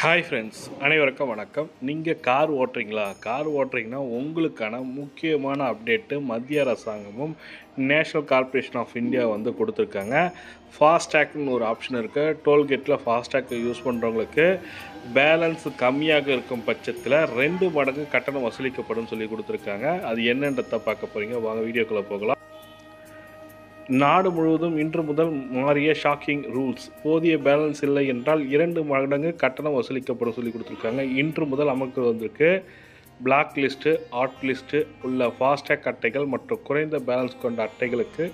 Hi friends அனைவருக்கும் வணக்கம். நீங்கள் கார் ஓட்டுறீங்களா? கார் ஓட்டுறீங்கன்னா உங்களுக்கான முக்கியமான அப்டேட்டு மத்திய அரசாங்கமும் நேஷ்னல் கார்ப்பரேஷன் ஆஃப் இந்தியா வந்து கொடுத்துருக்காங்க. ஃபாஸ்டேக்னு ஒரு ஆப்ஷன் இருக்குது டோல்கேட்டில் ஃபாஸ்டேக் யூஸ் பண்ணுறவங்களுக்கு பேலன்ஸ் கம்மியாக இருக்கும் பட்சத்தில் ரெண்டு மடங்கு கட்டணம் வசூலிக்கப்படும் சொல்லி கொடுத்துருக்காங்க. அது என்னன்றத பார்க்க போகிறீங்க வாங்க வீடியோக்குள்ளே போகலாம். நாடு முழுவதும் இன்று முதல் மாறிய ஷாக்கிங் ரூல்ஸ் போதிய பேலன்ஸ் இல்லை என்றால் இரண்டு மடங்கு கட்டணம் வசூலிக்கப்படும் சொல்லி கொடுத்துருக்காங்க. இன்று முதல் அமலுக்கு வந்திருக்கு. பிளாக் லிஸ்ட்டு ஆட் லிஸ்ட்டு உள்ள ஃபாஸ்டேக் அட்டைகள் மற்றும் குறைந்த பேலன்ஸ் கொண்ட அட்டைகளுக்கு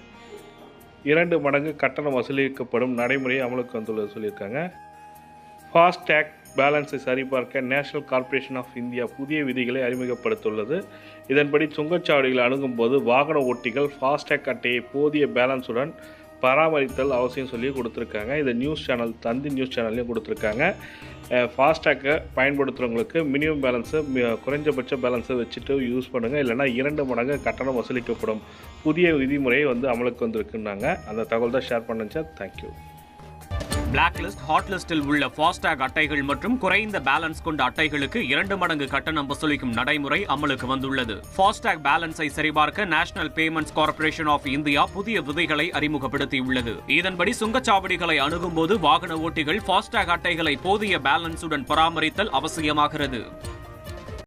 இரண்டு மடங்கு கட்டணம் வசூலிக்கப்படும் நடைமுறை அமலுக்கு வந்துள்ளது சொல்லியிருக்காங்க. ஃபாஸ்டேக் பேலன்ஸை சரிபார்க்க நேஷனல் கார்ப்பரேஷன் ஆஃப் இந்தியா புதிய விதிகளை அறிமுகப்படுத்தியுள்ளது. இதன்படி சுங்கச்சாவடிகளை அணுகும்போது வாகன ஓட்டிகள் ஃபாஸ்டேக் அட்டையை போதிய பேலன்ஸுடன் பராமரித்தல் அவசியம் சொல்லி கொடுத்துருக்காங்க. இதை நியூஸ் சேனல் தந்தி நியூஸ் சேனல்லையும் கொடுத்துருக்காங்க. ஃபாஸ்டேக்கை பயன்படுத்துகிறவங்களுக்கு மினிமம் பேலன்ஸு குறைஞ்சபட்ச பேலன்ஸை வச்சுட்டு யூஸ் பண்ணுங்கள் இல்லைனா இரண்டு மடங்கு கட்டணம் வசூலிக்கப்படும். புதிய விதிமுறை வந்து அமலுக்கு வந்திருக்குன்னாங்க. அந்த தகவல் தான் share பண்ணுச்சா thank you black list hot லிஸ்டில் உள்ள ஃபாஸ்டாக் அட்டைகள் மற்றும் குறைந்த பேலன்ஸ் கொண்ட அட்டைகளுக்கு இரண்டு மடங்கு கட்டணம் வசூலிக்கும் நடைமுறை அமலுக்கு வந்துள்ளது. ஃபாஸ்டாக் பேலன்ஸை சரிபார்க்க National Payments Corporation of India புதிய விதிகளை அறிமுகப்படுத்தியுள்ளது. இதன்படி சுங்கச்சாவடிகளை அணுகும்போது வாகன ஓட்டிகள் ஃபாஸ்டாக் அட்டைகளை போதிய பேலன்ஸுடன் பராமரித்தல் அவசியமாகிறது.